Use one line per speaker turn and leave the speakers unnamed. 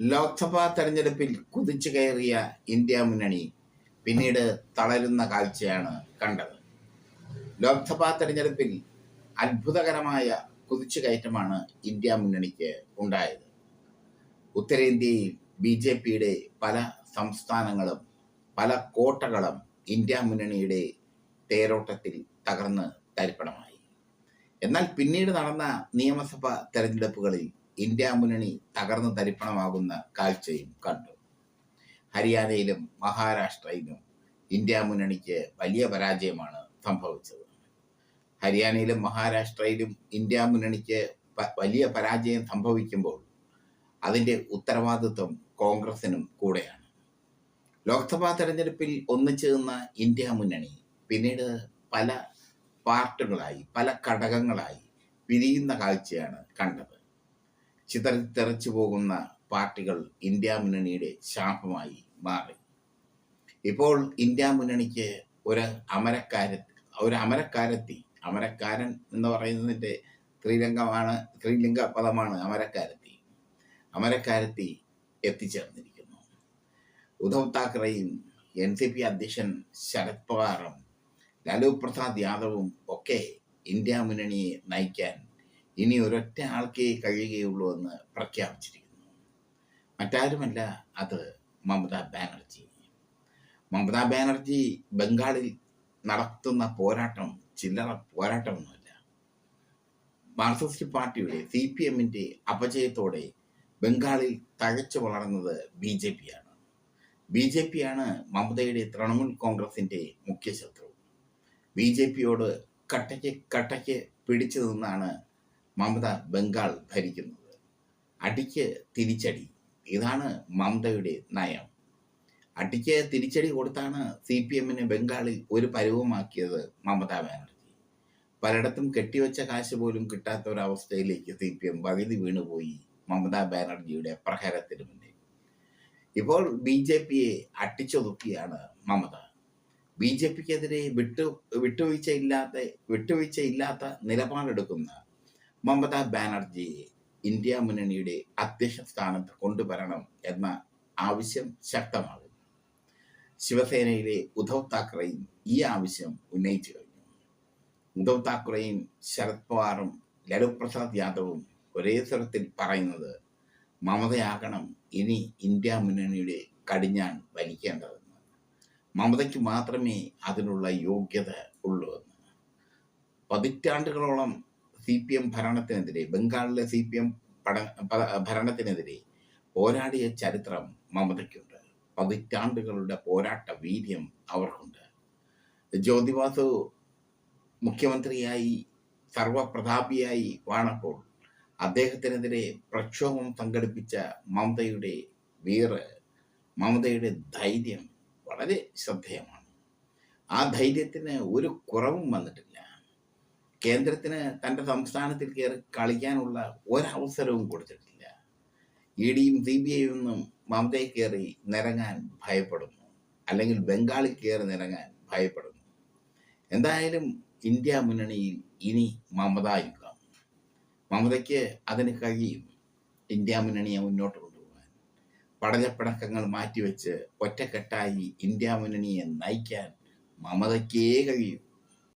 ലോക്സഭാ തെരഞ്ഞെടുപ്പിൽ കുതിച്ചു കയറിയ ഇന്ത്യ മുന്നണി പിന്നീട് തളരുന്ന കാഴ്ചയാണ് കണ്ടത്. ലോക്സഭാ തെരഞ്ഞെടുപ്പിൽ അത്ഭുതകരമായ കുതിച്ചു കയറ്റമാണ് ഇന്ത്യ മുന്നണിക്ക് ഉണ്ടായത്. ഉത്തരേന്ത്യയിൽ ബി ജെ പിയുടെ പല സംസ്ഥാനങ്ങളും പല കോട്ടകളും ഇന്ത്യ മുന്നണിയുടെ തേരോട്ടത്തിൽ തകർന്ന് തരിപ്പണമായി. എന്നാൽ പിന്നീട് നടന്ന നിയമസഭാ തെരഞ്ഞെടുപ്പുകളിൽ ഇന്ത്യ മുന്നണി തകർന്നു തരിപ്പണമാകുന്ന കാഴ്ചയും കണ്ടു. ഹരിയാനയിലും മഹാരാഷ്ട്രയിലും ഇന്ത്യ മുന്നണിക്ക് വലിയ പരാജയമാണ് സംഭവിച്ചത്. ഹരിയാനയിലും മഹാരാഷ്ട്രയിലും ഇന്ത്യ മുന്നണിക്ക് വലിയ പരാജയം സംഭവിക്കുമ്പോൾ അതിന്റെ ഉത്തരവാദിത്വം കോൺഗ്രസിനും കൂടെയാണ്. ലോക്സഭാ തെരഞ്ഞെടുപ്പിൽ ഒന്നിച്ചു നിന്ന ഇന്ത്യ മുന്നണി പിന്നീട് പല പാർട്ടുകളായി പല ഘടകങ്ങളായി പിരിയുന്ന കാഴ്ചയാണ് കണ്ടത്. ചിതറിത്തെറിച്ചു പോകുന്ന പാർട്ടികൾ ഇന്ത്യ മുന്നണിയുടെ ശാപമായി മാറി. ഇപ്പോൾ ഇന്ത്യ മുന്നണിക്ക് ഒരു അമരക്കാര ഒരു അമരക്കാരത്തി അമരക്കാരൻ എന്ന് പറയുന്നതിന്റെ സ്ത്രീലിംഗമാണ് സ്ത്രീലിംഗ പദമാണ് അമരക്കാരത്തി. അമരക്കാരത്തി എത്തിച്ചേർന്നിരിക്കുന്നു. ഉദ്ധവ് താക്കറെയും എൻ സി പി അധ്യക്ഷൻ ശരത് പവാറും ലാലു പ്രസാദ് യാദവും ഒക്കെ ഇന്ത്യ മുന്നണിയെ നയിക്കാൻ ഇനി ഒരൊറ്റ ആൾക്കേ കഴിയുകയുള്ളൂ എന്ന് പ്രഖ്യാപിച്ചിരിക്കുന്നു. മറ്റാരുമല്ല അത് മമതാ ബാനർജി. മമതാ ബാനർജി ബംഗാളിൽ നടത്തുന്ന പോരാട്ടം ചില്ലറ പോരാട്ടമൊന്നുമല്ല. മാർക്സിസ്റ്റ് പാർട്ടിയുടെ സി പി എമ്മിന്റെ അപജയത്തോടെ ബംഗാളിൽ തഴച്ചു വളർന്നത് ബി ജെ പി ആണ്. ബി ജെ പി ആണ് മമതയുടെ തൃണമൂൽ കോൺഗ്രസിന്റെ മുഖ്യ ശത്രു ബി ജെ പിയോട് കട്ടയ്ക്ക് കട്ടയ്ക്ക് പിടിച്ചു നിന്നാണ് മമത ബംഗാൾ ഭരിക്കുന്നത്. അടിക്ക് തിരിച്ചടി. ഇതാണ് മമതയുടെ നയം. അടിക്ക് തിരിച്ചടി കൊടുത്താണ് സി പി എമ്മിനെ ബംഗാളിൽ ഒരു പരുവമാക്കിയത് മമതാ ബാനർജി. പലയിടത്തും കെട്ടിവെച്ച കാശ് പോലും കിട്ടാത്ത ഒരവസ്ഥയിലേക്ക് സി പി എം വകുതി വീണുപോയി മമതാ ബാനർജിയുടെ പ്രഹരത്തിന് മുന്നിൽ. ഇപ്പോൾ ബി ജെ പിയെ അട്ടിച്ചൊതുക്കിയാണ് മമത. ബി ജെ പിക്കെതിരെ വിട്ടു വിട്ടുവീഴ്ചയില്ലാത്ത വിട്ടുവീഴ്ചയില്ലാത്ത നിലപാടെടുക്കുന്ന മമതാ ബാനർജിയെ ഇന്ത്യ മുന്നണിയുടെ അധ്യക്ഷ സ്ഥാനത്ത് കൊണ്ടുവരണം എന്ന ആവശ്യം ശക്തമാകും ശിവസേനയിലെ ഉദ്ധവ് താക്കറെയും ഈ ആവശ്യം ഉന്നയിച്ചു കഴിഞ്ഞു. ഉദ്ധവ് താക്കറെയും ശരത് പവാറും ലലു പ്രസാദ് യാദവും ഒരേ സ്വരത്തിൽ പറയുന്നത് മമതയാകണം ഇനി ഇന്ത്യ മുന്നണിയുടെ കടിഞ്ഞാൺ വലിക്കേണ്ടതെന്ന്. മമതയ്ക്ക് മാത്രമേ അതിനുള്ള യോഗ്യത ഉള്ളൂ എന്ന്. പതിറ്റാണ്ടുകളോളം സി പി എം ഭരണത്തിനെതിരെ ബംഗാളിലെ സി പി എം ഭരണത്തിനെതിരെ പോരാടിയ ചരിത്രം മമതയ്ക്കുണ്ട്. പതിറ്റാണ്ടുകളുടെ പോരാട്ട വീര്യം അവർക്കുണ്ട്. ജ്യോതിബാസു മുഖ്യമന്ത്രിയായി സർവപ്രതാപിയായി വാണപ്പോൾ അദ്ദേഹത്തിനെതിരെ പ്രക്ഷോഭം സംഘടിപ്പിച്ച മമതയുടെ വീറ് മമതയുടെ ധൈര്യം വളരെ ശ്രദ്ധേയമാണ്. ആ ധൈര്യത്തിന് ഒരു കുറവും വന്നിട്ടില്ല. കേന്ദ്രത്തിന് തന്റെ സംസ്ഥാനത്തിൽ കയറി കളിക്കാനുള്ള ഒരവസരവും കൊടുത്തിട്ടില്ല. ഇ ഡിയും സി ബി ഐ ഒന്നും മമതയെ കയറി നിരങ്ങാൻ ഭയപ്പെടുന്നു. അല്ലെങ്കിൽ ബംഗാളിൽ കയറി നിരങ്ങാൻ ഭയപ്പെടുന്നു. എന്തായാലും ഇന്ത്യ മുന്നണിയിൽ ഇനി മമത യുഗം. മമതയ്ക്ക് അതിന് കഴിയും ഇന്ത്യ മുന്നണിയെ മുന്നോട്ട് കൊണ്ടുപോകാൻ. പടലപ്പിണക്കങ്ങൾ മാറ്റിവെച്ച് ഒറ്റക്കെട്ടായി ഇന്ത്യ മുന്നണിയെ നയിക്കാൻ മമതയ്ക്കേ കഴിയും.